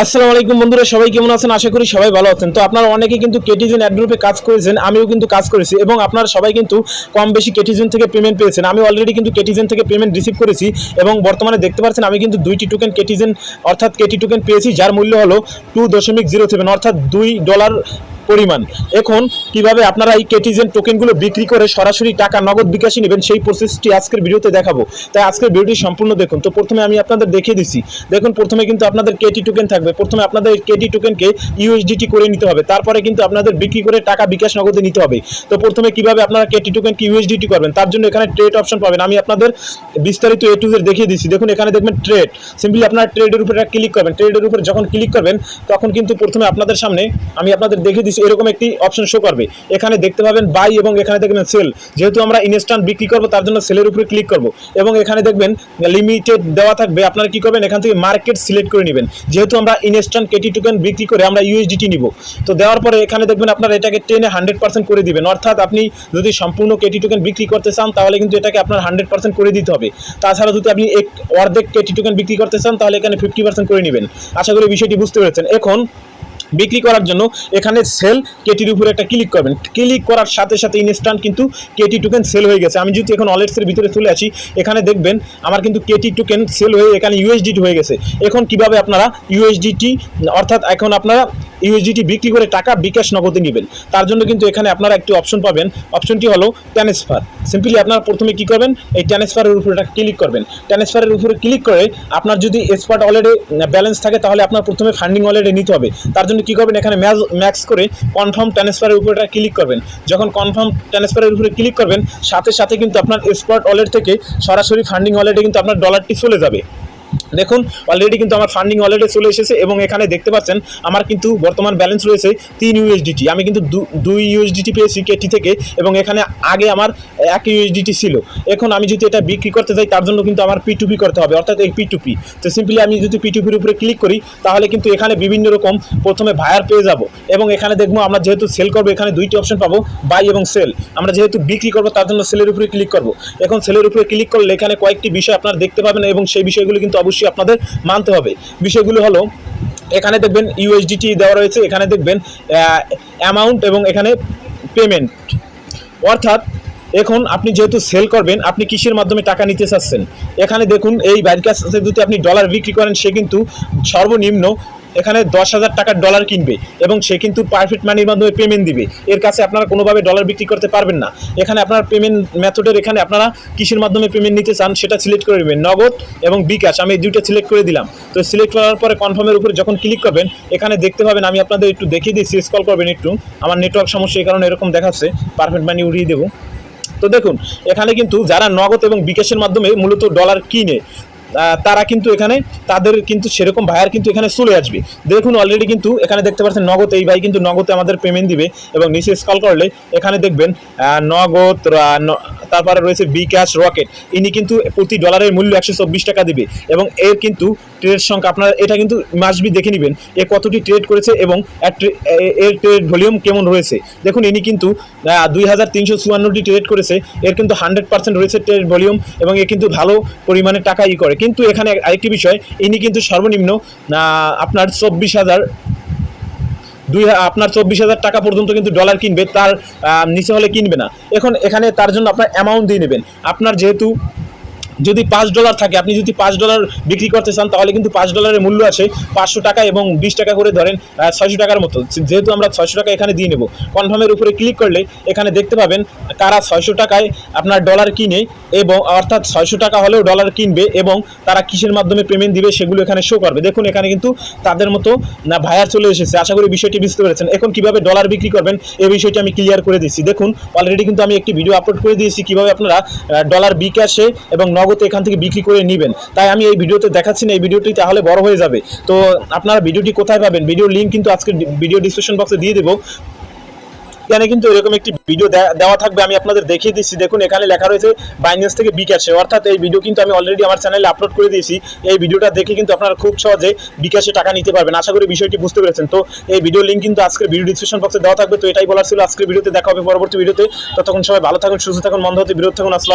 আসসালামু আলাইকুম বন্ধুরা, সবাই কেমন আছেন? আশা করি সবাই ভালো আছেন। তো আপনারা অনেকে কিন্তু কেটিজেন অ্যাড গ্রুপে কাজ করেছেন, আমিও কিন্তু কাজ করেছি এবং আপনারা সবাই কিন্তু কম বেশি কেটিজেন থেকে পেমেন্ট পেয়েছেন। আমি অলরেডি কিন্তু কেটিজেন থেকে পেমেন্ট রিসিভ করেছি এবং বর্তমানে দেখতে পাচ্ছেন আমি কিন্তু দুইটি টোকেন কেটিজেন অর্থাৎ কেটি টোকেন পেয়েছি, যার মূল্য হলো টু দশমিক জিরো সেভেন অর্থাৎ দুই ডলার পরিমাণ। এখন কীভাবে আপনারা এই কেটিজেন টোকেনগুলো বিক্রি করে সরাসরি টাকা নগদ বিকাশে নেবেন সেই প্রসেসটি আজকের ভিডিওতে দেখাবো। তাই আজকের ভিডিওটি সম্পূর্ণ দেখুন। তো প্রথমে আমি আপনাদের দেখিয়ে দিচ্ছি দেখুন, প্রথমে কিন্তু আপনাদের কেটি টোকেন থাকবে। প্রথমে আপনাদের কেটি টোকেনকে ইউএসডিটি করে নিতে হবে। তারপরে কিন্তু আপনাদের বিক্রি করে টাকা বিকাশ নগদে নিতে হবে। তো প্রথমে কীভাবে আপনারা কেটি টোকেনকে ইউএসডিটি করবেন, তার জন্য এখানে ট্রেড অপশন পাবেন। আমি আপনাদের বিস্তারিত এ টু জেড দেখিয়ে দিচ্ছি দেখুন, এখানে দেখবেন ট্রেড সিম্পলি আপনারা ট্রেডের উপরে ক্লিক করবেন। ট্রেডের উপরে যখন ক্লিক করবেন, তখন কিন্তু প্রথমে আপনাদের সামনে আমি আপনাদের দেখিয়ে দিচ্ছি এরকম একটি অপশন শো করবে। এখানে দেখতে পাবেন বাই এবং এখানে দেখবেন সেল যেহেতু আমরা ইনস্ট্যান্ট বিক্রি করব, তার জন্য সেলের উপরে ক্লিক করব। এবং এখানে দেখবেন লিমিটেড দেওয়া থাকবে। আপনারা কি করবেন? এখান থেকে মার্কেট সিলেক্ট করে নেবেন। যেহেতু আমরা ইনস্ট্যান্ট কেটি টোকেন বিক্রি করে আমরা ইউএসডিটি নিব। তো দেওয়ার পরে এখানে দেখবেন আপনারা এটাকে টেনে হান্ড্রেড পার্সেন্ট করে দিবেন। অর্থাৎ আপনি যদি সম্পূর্ণ কেটি টোকেন বিক্রি করতে চান, তাহলে কিন্তু এটাকে আপনার হান্ড্রেড পার্সেন্ট করে দিতে হবে। তাছাড়া যদি আপনি এক অর্ধেক কেটি টোকেন বিক্রি করতে চান, তাহলে এখানে ফিফটি পার্সেন্ট করে নেবেন। আশা করি বিষয়টি বুঝতে পেরেছেন। এখন বিক্রি করার জন্য এখানে সেল কেটির উপরে একটা ক্লিক করবেন। ক্লিক করার সাথে সাথে ইনস্ট্যান্ট কিন্তু কেটি টোকেন সেল হয়ে গেছে। আমি যদি এখন ওয়ালেটসের ভিতরে চলে আসি এখানে দেখবেন আমার কিন্তু কেটি টোকেন সেল হয়ে এখানে ইউএসডিটি হয়ে গেছে। এখন কীভাবে আপনারা ইউএসডিটি অর্থাৎ এখন আপনারা ইউএসডিটি বিক্রি করে টাকা বিকাশ নগদে নেবেন। তার জন্য কিন্তু এখানে আপনারা একটি অপশন পাবেন। অপশনটি হলো ট্রান্সফার সিম্পলি আপনারা প্রথমে কি করবেন? এই ট্রান্সফারের উপরে ক্লিক করবেন। ট্রান্সফারের উপরে ক্লিক করে আপনার যদি এক্সপার্ট ওয়ালেটে ব্যালেন্স থাকে, তাহলে আপনার প্রথমে ফান্ডিং ওয়ালেটে নিতে হবে। তার জন্য কি করবেন? এখানে ম্যাচ ম্যাক্স করে কনফার্ম ট্রান্সফারের উপরে ক্লিক করবেন। যখন কনফার্ম ট্রান্সফারের উপরে ক্লিক করবেন, সাথে সাথে কিন্তু আপনার এক্সপার্ট ওয়ালেট থেকে সরাসরি ফান্ডিং ওয়ালেটে কিন্তু আপনার ডলারটি চলে যাবে। দেখুন অলরেডি কিন্তু আমার ফান্ডিং অলরেডি চলে এসেছে এবং এখানে দেখতে পাচ্ছেন, আমার কিন্তু বর্তমান ব্যালেন্স রয়েছে তিন ইউএসডিটি আমি কিন্তু দুই ইউএসডিটি পেয়েছি কেটি থেকে এবং এখানে আগে আমার এক ইউএসডিটি ছিল। এখন আমি যদি এটা বিক্রি করতে যাই, তার জন্য কিন্তু আমার পি টু করতে হবে, অর্থাৎ এই পি টু তো সিম্পলি আমি যদি পি টু উপরে ক্লিক করি, তাহলে কিন্তু এখানে বিভিন্ন রকম প্রথমে ভায়ার পেয়ে যাব। এবং এখানে দেখব আমরা যেহেতু সেল করব, এখানে দুইটি অপশন পাবো বাই এবং সেল আমরা যেহেতু বিক্রি করব, তার জন্য সেলের উপরে ক্লিক করব। এখন সেলের উপরে ক্লিক করলে এখানে কয়েকটি বিষয় আপনারা দেখতে পাবেন এবং সেই বিষয়গুলো কিন্তু অবশ্যই আপনাদের মানতে হবে। বিষয়গুলো হলো, এখানে দেখবেন ইউএসডিটি দেওয়া রয়েছে, এখানে দেখবেন অ্যামাউন্ট এবং এখানে পেমেন্ট অর্থাৎ এখন আপনি যেহেতু সেল করবেন, আপনি কিসের মাধ্যমে টাকা নিতে চাচ্ছেন। এখানে দেখুন, এই বাইরের কাছে যদি আপনি ডলার বিক্রি করেন, সে কিন্তু সর্বনিম্ন এখানে দশ হাজার টাকার ডলার কিনবে এবং সে কিন্তু পারফেক্ট মানির মাধ্যমে পেমেন্ট দিবে। এর কাছে আপনারা কোনোভাবে ডলার বিক্রি করতে পারবেন না। এখানে আপনার পেমেন্ট মেথডের এখানে আপনারা কিসের মাধ্যমে পেমেন্ট নিতে চান, সেটা সিলেক্ট করে নেবেন, নগদ এবং বিকাশ। আমি এই দুইটা সিলেক্ট করে দিলাম। তো সিলেক্ট করার পরে কনফার্মের উপরে যখন ক্লিক করবেন, এখানে দেখতে পাবেন, আমি আপনাদের একটু দেখিয়ে দিচ্ছি স্কল করবেন একটু। আমার নেটওয়ার্ক সমস্যা এই কারণে এরকম দেখাচ্ছে পারফেক্ট মানি উড়িয়ে দেবো। তো দেখুন, এখানে কিন্তু যারা নগদ এবং বিকাশের মাধ্যমে মূলত ডলার কিনে তারা কিন্তু এখানে, তাদের কিন্তু সেরকম ভাইয়ার কিন্তু এখানে চলে আসবে। দেখুন অলরেডি কিন্তু এখানে দেখতে পাচ্ছেন নগদ, এই ভাই কিন্তু নগদে আমাদের পেমেন্ট দিবে এবং নিচে স্কল করলে এখানে দেখবেন নগদ তারপরে রয়েছে বিকাশ রকেট ইনি কিন্তু প্রতি ডলারের মূল্য একশো চব্বিশ টাকা দেবে এবং এর কিন্তু ট্রেড সংখ্যা, আপনারা এটা কিন্তু মাসবি দেখে নেবেন এ কতটি ট্রেড করেছে এবং এর ট্রেড ভলিউম কেমন রয়েছে। দেখুন, ইনি কিন্তু দুই হাজার তিনশো চুয়ান্নটি ট্রেড করেছে, এর কিন্তু হান্ড্রেড পার্সেন্ট রয়েছে ট্রেড ভলিউম এবং এ কিন্তু ভালো পরিমাণে টাকা ই করে। কিন্তু এখানে আরেকটি বিষয়, ইনি কিন্তু সর্বনিম্ন আপনার চব্বিশ হাজার দুই আপনার চব্বিশ হাজার টাকা পর্যন্ত কিন্তু ডলার কিনবে, তার নিচে হলে কিনবে না। এখন এখানে তার জন্য আপনার অ্যামাউন্ট দিয়ে নেবেন। আপনার যেহেতু যদি পাঁচ ডলার থাকে, আপনি যদি পাঁচ ডলার বিক্রি করতে চান, তাহলে কিন্তু পাঁচ ডলারের মূল্য আছে পাঁচশো টাকা এবং বিশ টাকা করে ধরেন ছয়শো টাকার মতো। যেহেতু আমরা ছয়শো টাকা এখানে দিয়ে নেব। কনফার্মের উপরে ক্লিক করলে এখানে দেখতে পাবেন কারা ছয়শো টাকায় আপনার ডলার কিনে এবং অর্থাৎ ছয়শো টাকা হলেও ডলার কিনবে এবং তারা কিসের মাধ্যমে পেমেন্ট দিবে সেগুলো এখানে শো করবে। দেখুন, এখানে কিন্তু তাদের মতো, না ভায়ার চলে এসেছে। আশা করি বিষয়টি বুঝতে পেরেছেন। এখন কীভাবে ডলার বিক্রি করবেন, এই বিষয়টি আমি ক্লিয়ার করে দিচ্ছি। দেখুন অলরেডি কিন্তু আমি একটি ভিডিও আপলোড করে দিয়েছি কীভাবে আপনারা ডলার বিকাশে এবং নগদে এখান থেকে বিক্রি করে নেবেন। তাই আমি এই ভিডিওতে দেখাচ্ছি না, এই ভিডিওটি তাহলে বড় হয়ে যাবে। তো আপনারা ভিডিওটি কোথায় পাবেন? ভিডিওর লিঙ্ক কিন্তু আজকে ভিডিও ডিসক্রিপশন বক্সে দিয়ে দেবো। এখানে কিন্তু এরকম একটি ভিডিও দেওয়া থাকবে, আমি আপনাদের দেখিয়ে দিচ্ছি। দেখুন, এখানে লেখা রয়েছে বাইন্যান্স থেকে বিকাশে অর্থাৎ এই ভিডিও কিন্তু আমি অলরেডি আমার চ্যানেলে আপলোড করে দিয়েছি। এই ভিডিওটা দেখে কিন্তু আপনারা খুব সহজে বিকাশে টাকা নিতে পারবেন। আশা করি বিষয়টি বুঝতে পেরেছেন। তো এই ভিডিও লিঙ্ক কিন্তু আজকের ভিডিও ডিসক্রিপশন বক্সে দেওয়া থাকবে। তো এটাই বলার ছিল। আজকের ভিডিওতে দেখা হবে পরবর্তী ভিডিওতে ততক্ষণ সবাই ভালো থাকুন, সুস্থ থাকুন, মন্দ হতে বিরোধ থাকুন। আসসালাম